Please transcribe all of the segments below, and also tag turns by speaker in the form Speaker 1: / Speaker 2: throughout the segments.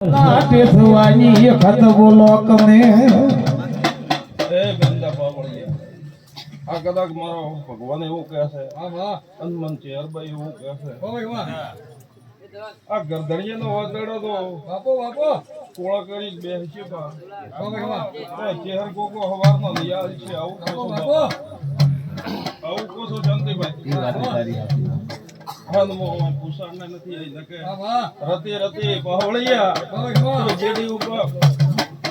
Speaker 1: નાટે થવાની ખત બોલો કમે
Speaker 2: એ ગંદા બાવળીએ. આ કદાચ મારો ભગવાન એવું કહે છે હનુમાન ચેરભાઈ એવું કહે છે. આ ગરદણીયાનો વાદળો તો કોળા કરી બેસી બા ચેહર કોકો હવારનો રિયાજ છે આવું આવું છો શાંતિભાઈ હનુમાન પુસાણને નથી શકે રતી રતી જેડી ઉપર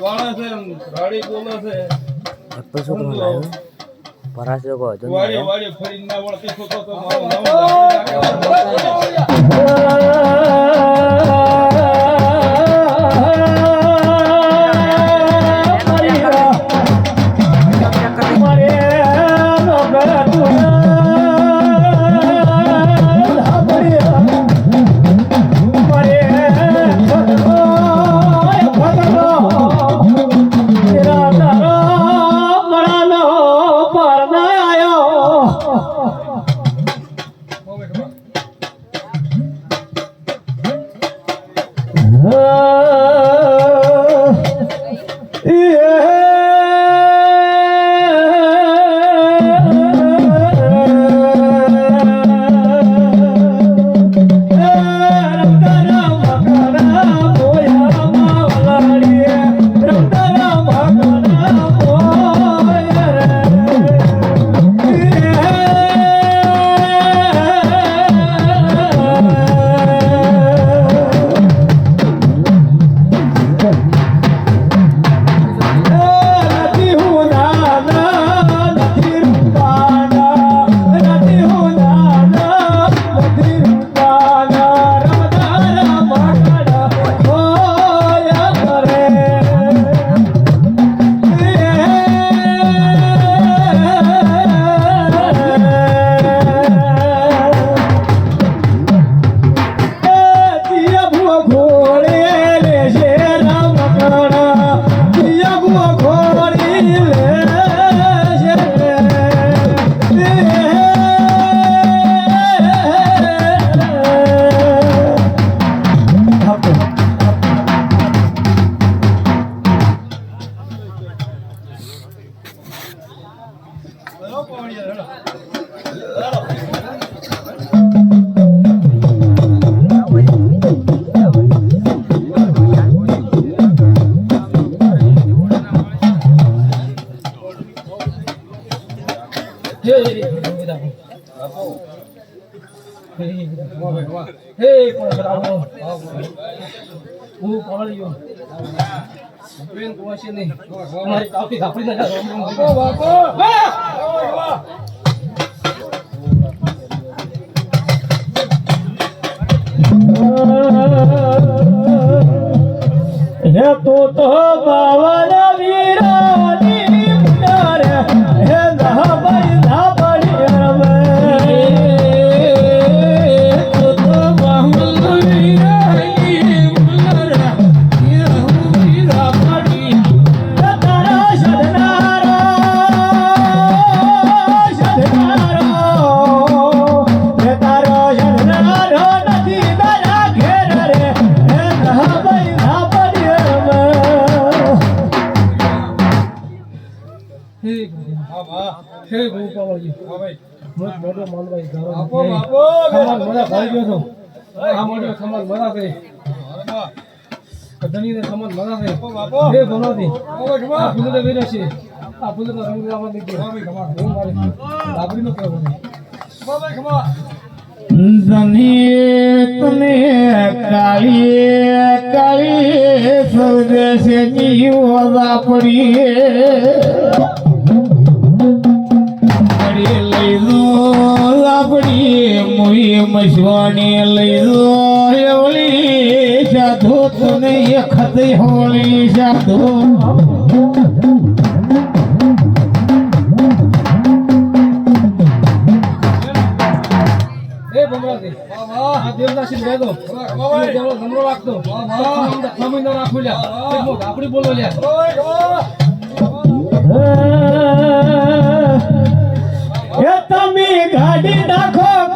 Speaker 2: વાળે છે રાડી બોલે છે
Speaker 3: પરાસ લોકો હતો
Speaker 2: વાળી વાળી ફરી વળતી થતો તો મારો
Speaker 1: Hey, come on, come on. Oh, come on, you. હે તો તો બાવા વીરાની હે ગોપાલજી ગારો
Speaker 2: આપો.
Speaker 1: સમાન મજા મોટો હે હું ધની તને કાળી કાળી સૌદેશે ની ઓલા લઈ લો એવલી સાધુ તને ખત હોળી સાધુ એ ભમરાજી આ ગાડી નાખો